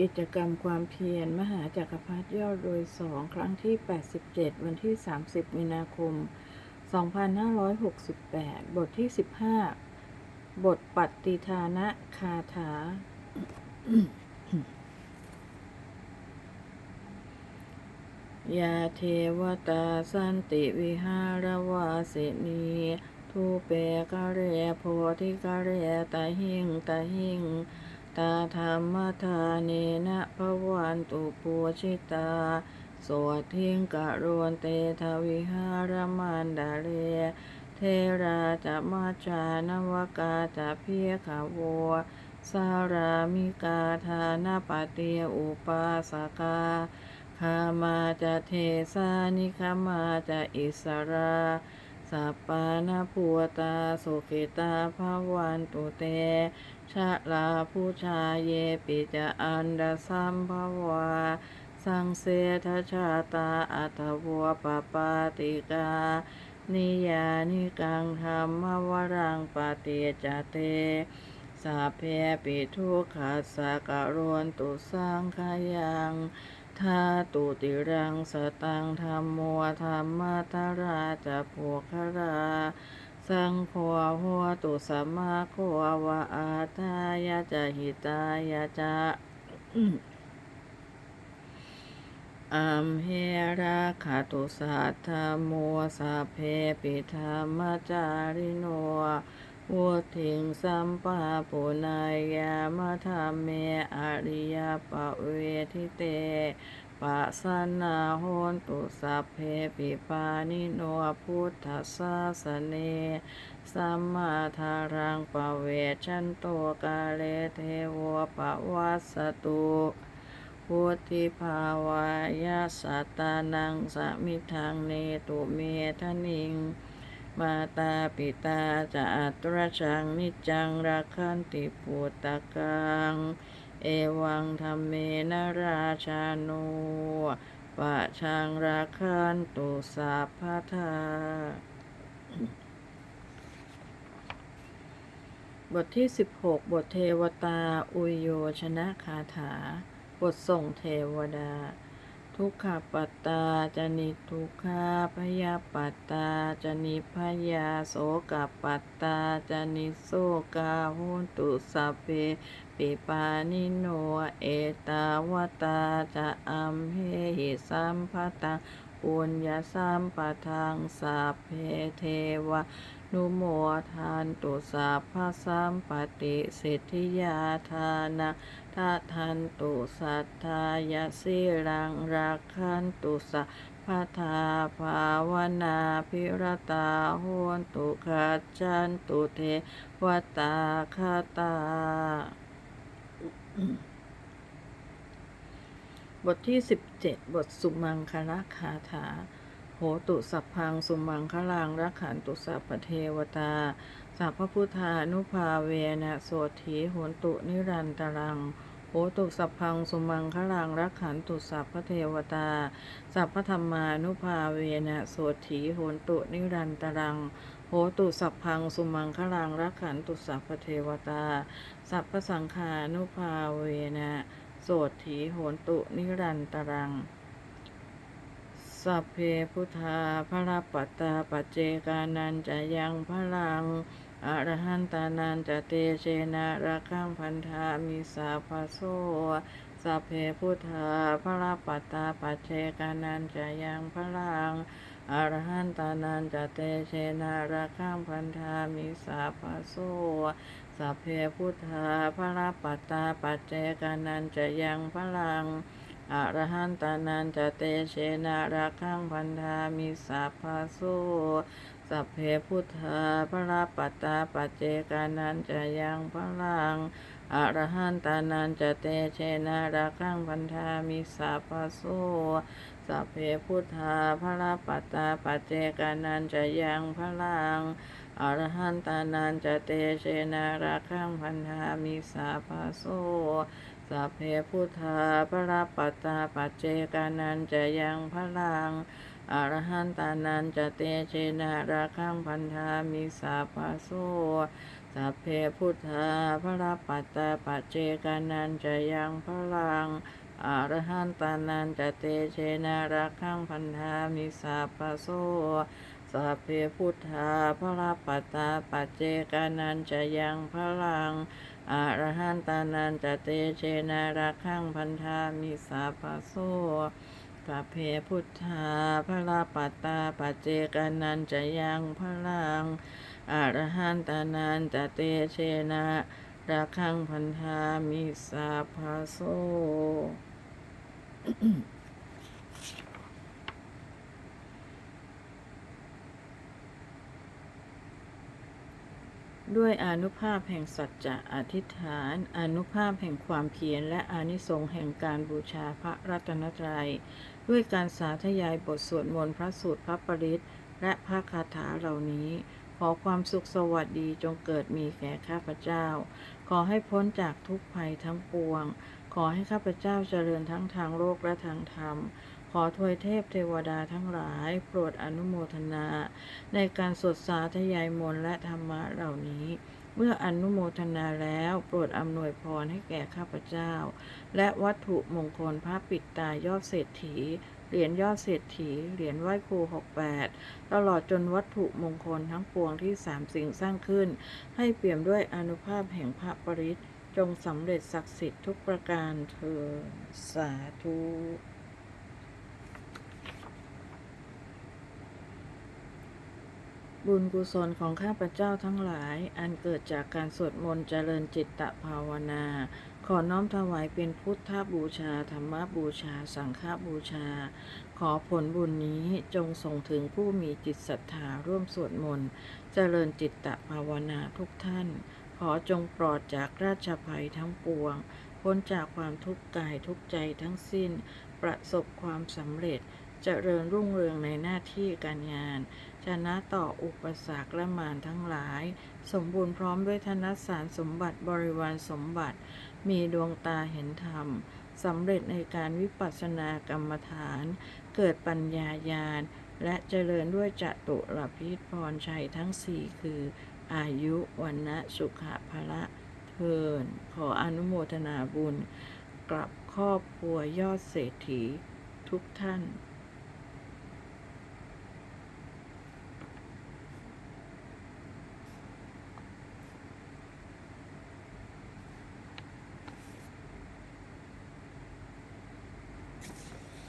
กิจกรรมความเพียรมหาจักรพรรดิยอดโดยสองครั้งที่ 87 วันที่ 30 มีนาคม 2568 บทที่ 15 บทปัตติทานะคาถา ยาเทวตาสันติวิหารวาสนีทูเปกะเรโพธิกะเรตาหิงตาหิง ตาธรรมทาเนนะภวันตุปูชิตา สวดทิ้งกะรวนเตทวิหารมันดาเรเทราจะมาจานวกาจะเพียขาวัวสารามิกาธานปเตียอุปาสกาคามาจะเทสานิคามาจะอิสราสัปปานาภูตาสุขิตาภวันตุเต ชะลาผู้ชาเยปิจะอันดาสัมภวาสังเสทชาตาอัตวัวปปาติกา นิยานิกังธรรมวรังปฏิจเตสาเพปิทุกขาสะกะรวนตุสังขายังทาตุติรังสตังธรรมโมธรรมตาราจะโภครา สังโฆหัวตุสัมมาโควะวะอาทายะจะหิตายะจะอัมเฮราคาตุสัทธโมสัพเพปิธรรมจาริโนวุทิงสัมปาปุนายามะธรรมเมอริยปะเวทิเต ปัสนาโหนตุสัพเพปิปานิโนพุทธสาสเนสัมมาทารังปะเวชันโตกาเลเทวปะวัสสตุพุทธิภาวายาสัตตานังสมิทังเนตุเมทนิง มาตาปิตาจะอัตรชังนิจจังรักขันติปุตตะกัง เอวังธรรมเมนราชาโนปะชังราคันตุสาพาทาบทที่ 16 บทเทวตา อุโยชนะคาถา บทส่งเทวดา ทุกขปัตตาจะนิทุกขาพยาปัตตาจะนิพยาโสกปัตตาจะนิโสกาหุนตุสัพเพปิปานิโนเอตาวตาจะอัมเหหิสัมภตังปุญญาสัมปทังสัพเพเทวะ นุโมทานตุสัพพสัมปติสิทธิยาทานะทาทันตุสัทธายาสิรังรักขันตุสัพพทาภาวนาพิรตาโหนตุขัจจันตุเทวตาคาตา บทที่ 17 บทสุมังคละคาถา โหตุสัพพังสุมังคลังรักขันตุสัพพเทวตา สัพพพุทธานุภาเวนะโสถีโหนตุนิรันตรังโหตุสัพพังสุมังคลังรักขันตุสัพพเทวตา สัพพธรรมานุภาเวนะโสถีโหนตุนิรันตรังโหตุสัพพังสุมังคลังรักขันตุสัพพเทวตา สัพพสังฆานุภาเวนะโสถีโหนตุนิรันตรัง สัพเพพุทธาพระปัตตาปเจกานันจะยังพลังอรหันตานันจะเตเชนะระคังพันธามิสาภโสสัพเพพุทธาพระปัตตาปเจกานันจะยังพลังอรหันตานันจะเตเชนะระคังพันธามิสาภโสสัพเพพุทธาพระปัตตาปเจกานันจะยังพลัง อรหันตานันจะเตเชนะระคังพันธามิสัพพะโสสัพเพพุทธาพระปัตตาปัจเจกานันจะยังพลังอรหันตานันจะเตเชนะระคังพันธามิสัพพะโสสัพเพพุทธาพระปัตตาปัจเจกานันจะยังพลังอรหันตานันจะเตเชนะระคังพันธามิสัพพะโส สัพเพพุทธาพระปัตตาปัจเจกานันจะยังพลังอรหันตานันจะเตเชนะระคังพันธามิสาปะโสสัพเพพุทธาพระปัตตาปัจเจกานันจะยังพลังอรหันตานันจะเตเชนารักขังพันธามิสาปะโซ สัพเพพุทธาพระปัตตาปัจเจกานันจะยังพลังอรหันตานันจะเตเชนารักขังพันธามิสาปะโซสัพเพพุทธาพระปัตตาปัจเจกานันจะยังพลังอรหันตานันจะเตเชนะระคังพันธามิสาภาโซ ด้วยอนุภาพแห่งสัจจะอธิษฐาน อนุภาพแห่งความเพียรและอานิสงส์แห่งการบูชาพระรัตนตรัย ด้วยการสาธยายบทสวดมนต์พระสูตรพระปริตและพระคาถาเหล่านี้ ขอความสุขสวัสดีจงเกิดมีแก่ข้าพเจ้า ขอให้พ้นจากทุกภัยทั้งปวง ขอให้ข้าพเจ้าเจริญทั้งทางโลกและทางธรรม ขอทวยเทพเทวดาทั้งหลาย โปรดอนุโมทนา ในการสวดสาธยายมนต์และธรรมะเหล่านี้ เมื่ออนุโมทนาแล้วโปรดอำนวยพรให้แก่ข้าพเจ้า และวัตถุมงคลพระปิดตายอดเศรษฐีเหรียญยอดเศรษฐี เหรียญไหว้ครูหกแปดตลอดจนวัตถุมงคลทั้งปวงที่สามสิ่งสร้างขึ้น ให้เปี่ยมด้วยอนุภาพแห่งพระปริตรจงสำเร็จศักดิ์สิทธิ์ทุกประการเถิดสาธุ บุญกุศลของข้าพเจ้าทั้งหลาย อันเกิดจากการสวดมนต์เจริญจิตตภาวนา ขอน้อมถวายเป็นพุทธบูชา ธรรมบูชา สังฆบูชา ขอผลบุญนี้จงส่งถึงผู้มีจิตศรัทธาร่วมสวดมนต์เจริญจิตตภาวนาทุกท่าน ขอจงปลอดจากราชภัยทั้งปวง พ้นจากความทุกข์กายทุกใจทั้งสิ้น ประสบความสำเร็จ จเจริญรุ่งเรืองในหน้าที่การงาน ชนะต่ออุปสรรคและมารทั้งหลาย สมบูรณ์พร้อมด้วยธนสารสมบัติบริวารสมบัติ มีดวงตาเห็นธรรมสำเร็จในการวิปัสสนากรรมฐาน เกิดปัญญาญาณ และเจริญด้วยจตุรพิษพรชัยทั้งสี่คือ อายุวันนะสุขะพละเทินขออนุโมทนาบุญ กลับครอบครัวยอดเศรษฐีทุกท่าน